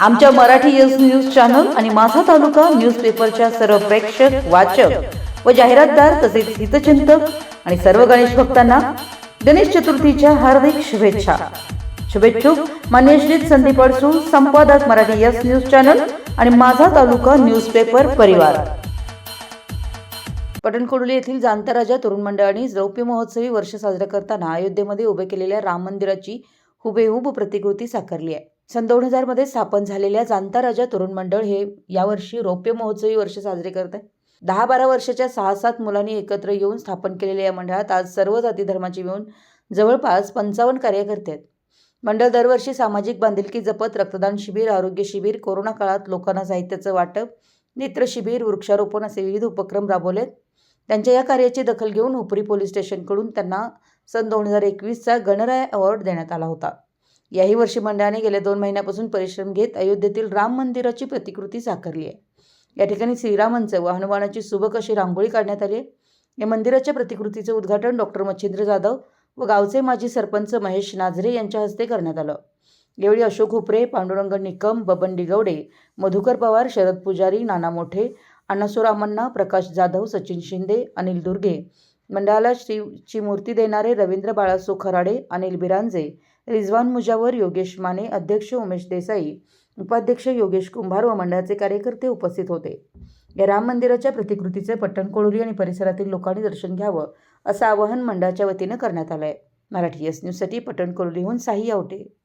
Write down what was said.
आमच्या Marathi yes news channel आणि माझा तालुका न्यूज पेपरच्या सर्व प्रेक्षक वाचक व जाहिरातदार तसेच हितचिंतक आणि सर्व गणेश भक्तांना गणेश चतुर्थीच्या हार्दिक शुभेच्छा. शुभेच्छुक मान्य श्री संदीप अडसूळ संपादक मराठी यस न्यूज चॅनल आणि माझा तालुका न्यूज पेपर परिवार. पटणकोडोली येथील जांतराजा राजा तरुण मंडळाने रौप्य महोत्सवी वर्ष साजरा करताना अयोध्येमध्ये उभे केलेल्या राम मंदिराची हुबेहूब प्रतिकृती साकारली आहे. सन दोन हजारमध्ये स्थापन झालेल्या जाणता राजा तरुण मंडळ हे यावर्षी रौप्य महोत्सवी वर्ष साजरे करत आहे. दहा बारा वर्षाच्या सहा सात मुलांनी एकत्र येऊन स्थापन केलेल्या या मंडळात आज सर्व जाती धर्माची मिळून जवळपास पंचावन्न कार्यकर्ते आहेत. मंडळ दरवर्षी सामाजिक बांधिलकी जपत रक्तदान शिबिर आरोग्य शिबिर कोरोना काळात लोकांना साहित्याचं वाटप नेत्र शिबिर वृक्षारोपण असे विविध उपक्रम राबवलेत त्यांच्या या कार्याची दखल घेऊन हुपरी पोलीस स्टेशनकडून त्यांना सन दोन हजार एकवीसचा गणराय अवॉर्ड देण्यात आला होता. याही वर्षी मंडळाने गेल्या दोन महिन्यापासून परिश्रम घेत अयोध्येतील राम मंदिराची प्रतिकृती साकारली आहे. या ठिकाणी श्रीरामांचं व हनुमानाची सुबक अशी रांगोळी काढण्यात आली आहे. या मंदिराच्या प्रतिकृतीचं उद्घाटन डॉक्टर मच्छिंद्र जाधव व गावचे माजी सरपंच महेश नाझरे यांच्या हस्ते करण्यात आलं. यावेळी अशोक हुपरे पांडुरंग निकम बबन डिगवडे मधुकर पवार शरद पुजारी नाना मोठे अण्णासुरामण्णा प्रकाश जाधव सचिन शिंदे अनिल दुर्गे. मंडळाला श्रीची मूर्ती देणारे रवींद्र बाळासो खराडे अनिल बिरांजे रिझवान मुजावर योगेश माने अध्यक्ष उमेश देसाई उपाध्यक्ष योगेश कुंभार व मंडळाचे कार्यकर्ते उपस्थित होते. या राम मंदिराच्या प्रतिकृतीचे पट्टण कोळोली आणि परिसरातील लोकांनी दर्शन घ्यावं असं आवाहन मंडळाच्या वतीनं करण्यात आलं आहे मराठी एस न्यूजसाठी पट्टण कोळोलीहून साही आवटे.